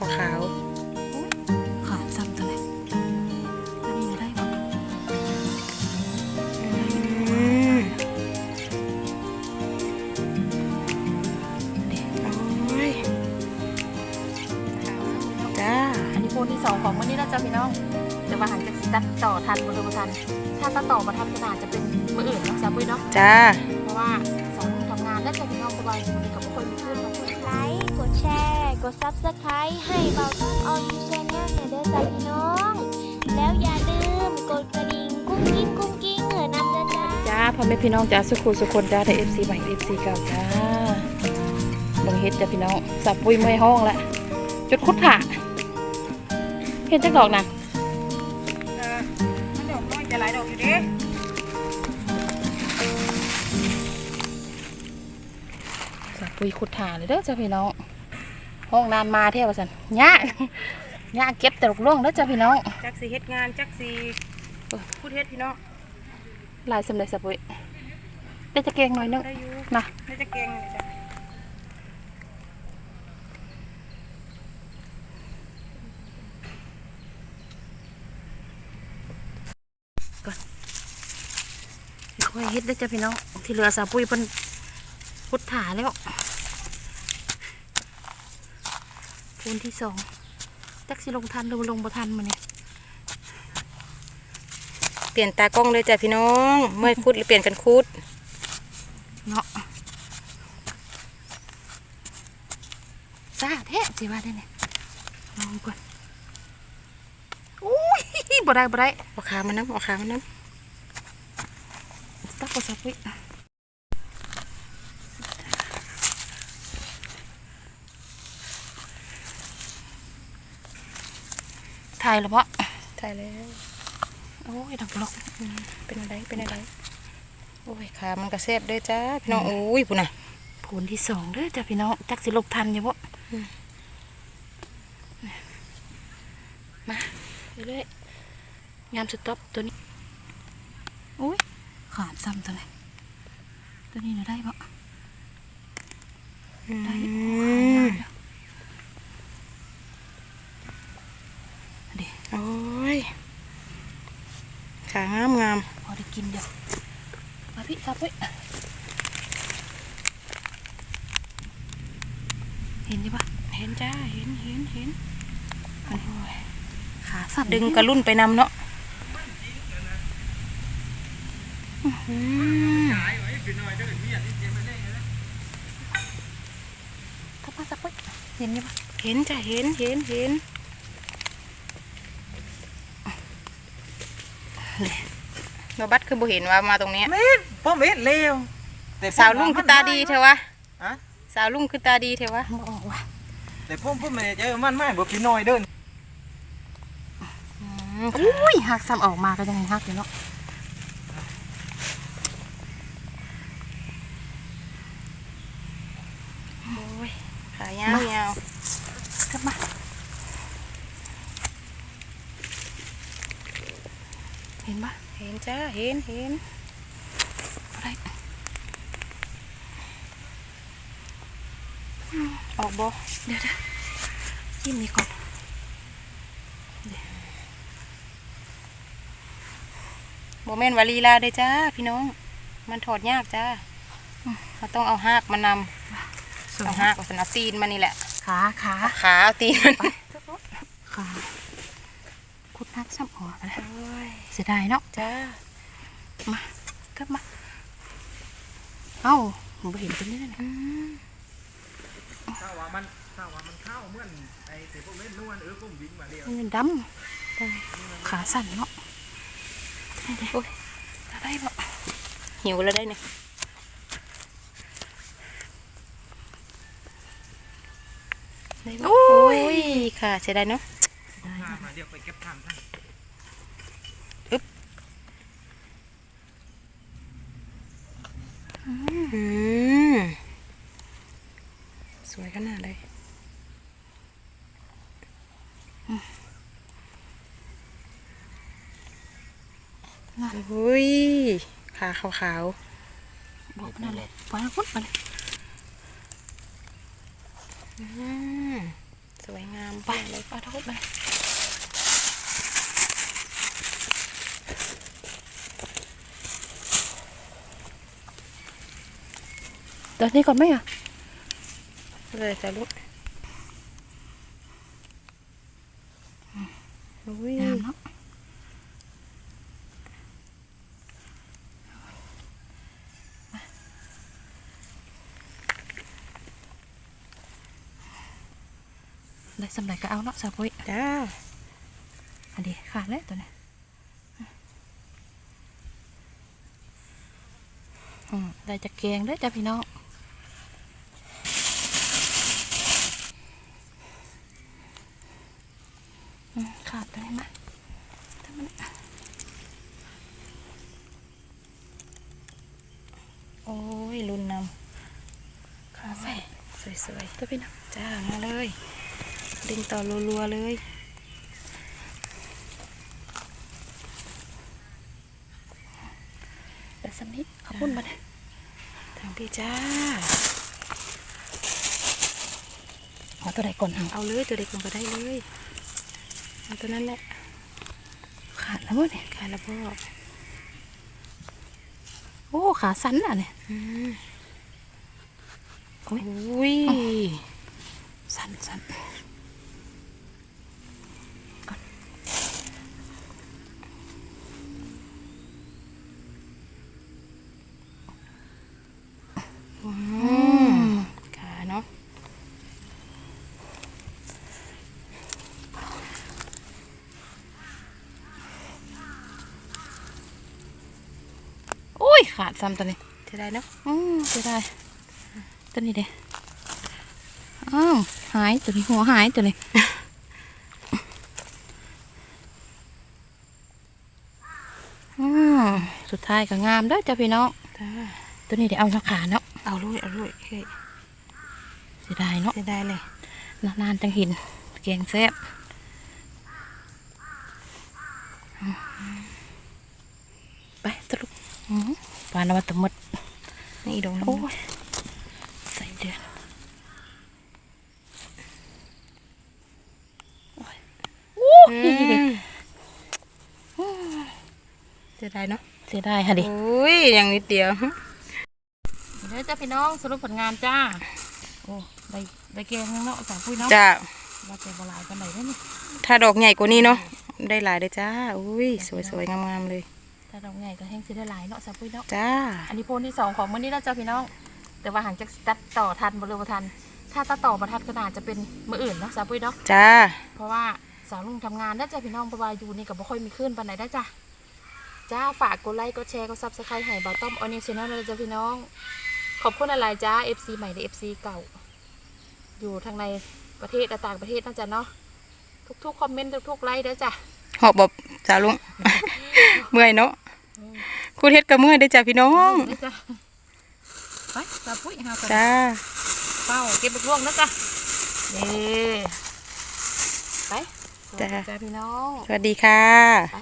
อุ้ยขาขาวขาซ้ำตัวไหนตัวนี้ได้ปะๆอืมโอ้ยจ้า อันนี้โพนที่สองของวันนี้นะจ๊ะพี่น้องจะมาหันกันตัดต่อทันบนเรือทัน ถ้าตัดต่อมาทันขนาดจะเป็นมืออื่นนะจ๊ะปุ้ยเนาะ จ้า เพราะว่าสองคนทำงานได้วจ้ะพี่น้องสบายอยู่กับ แชร์ กด Subscribe ให้เบาต้นออนยูชแนลเนี่ยเด้อจ้าพี่น้อง แล้วอย่าลืมกดกระดิ่งกุ้งกิ้งกุ้งกิ้งเหอะนำเด้อจ้าจ้าพ่อแม่พี่น้องจ้าสุขุสุคนจ้าได้เอฟซีใหม่เอฟซีเก่าจ้าบังเฮ็ดจ้าพี่น้องสับปุยเมื่อยห้องละจุดคุดถ่าเห็นจักดอกนะมันดอกน้อยจะหลายดอกอยู่เด้สับปุยคุดถ่าเลยเด้อจ้าพี่น้อง ห้องนานมาเท่าสันยากยากเก็บแต่ลูกล่วงเด้อจ้าพี่น้อง จักสีเฮ็ดงานจักสีพูดเฮ็ดพี่น้องลายสำเร็จสับปุยได้จะเกงหน่อยนึงได้อยู่นะได้จะแกงเลยจ้ะค่อยเฮ็ดได้อจ้าพี่น้องที่เหลือสับปุยเพิ่นคุดถ่าแล้ว พูนที่สองจักสิลงทันหรือบ่ลงบ่ทันมาเนี่ยเปลี่ยนตากล้องเลยจ้ะพี่น้อง เมื่อคุดหรือเปลี่ยนกันคุดเนาะซาแท้สิว่าได้เนี่ยลองก่อนอุ้ยบ่ได้บ่ได้เอาขามาน้ำเอาขามาน้ตักก็สับวิ ถ่ายแล้วบ่ำใช่แล้วโอ้ยดังปลอกเป็นอะไรเป็นอะไรโอ้ยขามันกระแซบเด้อจ้าพี่น้องอุ้ยพุ่นน่ะผลที่สองเด้อจ้ะพี่น้องจักสิลบทันอยู่บ่มาเรื่อยๆยามสต็อปตัวนี้โอ้ยขาดซ้ำตัวไหนตัวนี้เราได้บ่ได้ อื โอ้ ม ขายาวเดี๋ยว โอ้ยขางามงาม พอได้กินเดี๋ยวมาพี่ครับ เว้ยเห็นดิปะเห็นจ้า เห็นเห็นเห็นโอ้ยขาสั่นดึงกระลุ่นไปนำเนาะอืมทับมาสับเว้ยเห็นดิปะเห็นจ้ะเห็นเห็นเห็น บบัดคือบ่เห็นว่ามาตรงเนี้ยเม็ดพ่อเม็ดเลวแต่ผมสาวลุงคือตาดีเทวะฮะสาวลุงคือตาดีเทวะบ่ออกว่ะแต่ผมพ่อแม่เจอมันไม่บ่พี่น้อยเดินอุ้ยหักซ้ำออกมาก็ยังไงหักอยู่เนาะโอ้ย ขายาวยาว กลับมา เห็นปะเห็นจ้า เห็นเห็นอะไรออกบ่เดี๋ยวเดี๋ยวจิ้มนี่ก่อนบ่แม่นวาลีลาเด้อจ้า พี่น้อง มันถอดยากจ้าเราต้องเอาหากมานำสวยเอาหากเอาสันเอาตีนมานี่แหละ ขาขาเอาขาเอาตีนมันขา คุดนักซ้ำหัวไปแล้วโอ้ยเสียดายเนาะจ้ามากลับมาเอ้าผมเห็นตัวนี้เลยนะถ้าว่ามันถ้าว่ามันเข้าเหมือนไอ้แต่พ่อเม็ดนวลเออผมวิ่งมาเดียวมันดำขาสั่นเนาะนี่เด้โอ้ยจะได้ปะหิวแล้วได้เนี่ยได้โอ้ปะยค่ะใช่ได้เนาะมาเดี๋ยวไปเก็บทานท่านอืมสวยขนาดเลยอุ้ยขาขาวบอกนั่นเลยปล่อยให้พุดมาเลยอืมสวยงามไปมาเลยเอาทุบเลย ตอนนี้ก่อนไหมอะเลยจ้ะลูกอุ้ยงามเนาะได้สำเร็จก็เอาเนาะสาวปุ้ยจ้าอันนี้ขาดแล้วตัวนี้อืมได้จากแกงเด้อจ้ะพี่น้องอืมขาดตัวนี้มาถ้ามัน โอ้ยรุ่นน คาเฟ่ำ สวยตัวพี่น้องๆจ้ามาเลย ดึงต่อรัวๆเลยแต่สำนิดเอาพุ่นมาเลยทางพี่จ้าเอาตัวใดก่อนเอาเอาเลยตัวเด็กลงไปได้เลยเอาตัวนั้นแหละขาดแล้วเว้ยเนี่ยค่ะแล้วพ่อโอ้ขาสั้นอะเนี่ย อืมโอ้ยอุ้ยสั้นสั้นก่อนอืมขาเนาะโอ้ยขาดซ้ำตัวนี้จะได้เนาะอืมเสียดาย ตัวนี้เด้อ้าวหายตัวนี้หัวหายตัวนี้อืมสุดท้ายก็งามเด้อจ้ะพี่น้องจ้าตัวนี้เดี๋ยวเอาสักขาเนาะเอาเลยเอาเลยเฮ้ยเสียดายเนาะจะได้เลยนานๆจังเห็นแกงแซ่บอืมไปตลุกอืมปลานวัตมดนี่อีดงน้ำโอ้ยใส่เดือนโอ้ยโอ้ย อืม จะได้เนาะเสียดายค่ะดิโอ้ยอย่างนิดเดียวเดี๋ยวจ้าพี่น้องสรุปผลงานจ้าโอ้ได้ได้แกงนึงเนาะสามพุ้ยเนาะจ้าว่าแต่บหลายกันไหนได้นี่ถ้าดอกใหญ่กว่านี้เนาะได้หลายเลยจ้าอุ้ยสวยๆงามๆเลย ถ้าดอกใหญ่ก็แห้งสิได้หลายเนาะสามพุ้ยเนาะจ้าอันนี้โพนที่สองของมื้อนี้แล้วจ้าพี่น้อง แต่ว่าหางจากตัดต่อทันบ่เรือบ่ทัน ถ้าตัดต่อบ่ทันก็น่าจะเป็นมื้ออื่นเนาะสามพุ้ยเนาะจ้าเพราะว่าสาวลุงทำงานได้อจ้ะพี่น้องเพราะว่าอยู่นี่ก็บ่ค่อยมีขึ้นปานไหนได้อจ้ะ จ้าฝากกดไลค์กดแชร์กดซับสไครต์ให้บ่าวต้อมออนิชแนลเลยจ้ะพี่น้อง ขอบคุณอะไรจ้า FC ใหม่และ FC เก่า อยู่ทางในประเทศและต่างประเทศนะจ๊ะเนาะทุกๆคอมเมนต์ทุกๆไลค์เด้อจ้ะหอบบบจ้าลุงเมื่อยเนาะคุณเฮ็ดกับเมื่อยเด้อจ้าพี่น้องเด้อจ้ะไปจ้าปุ้ยหากันจ้าเป้าเก็บบักร่วงนะจ้ะเด้ไปจ้าจ้าพี่น้องสวัสดีค่ะไป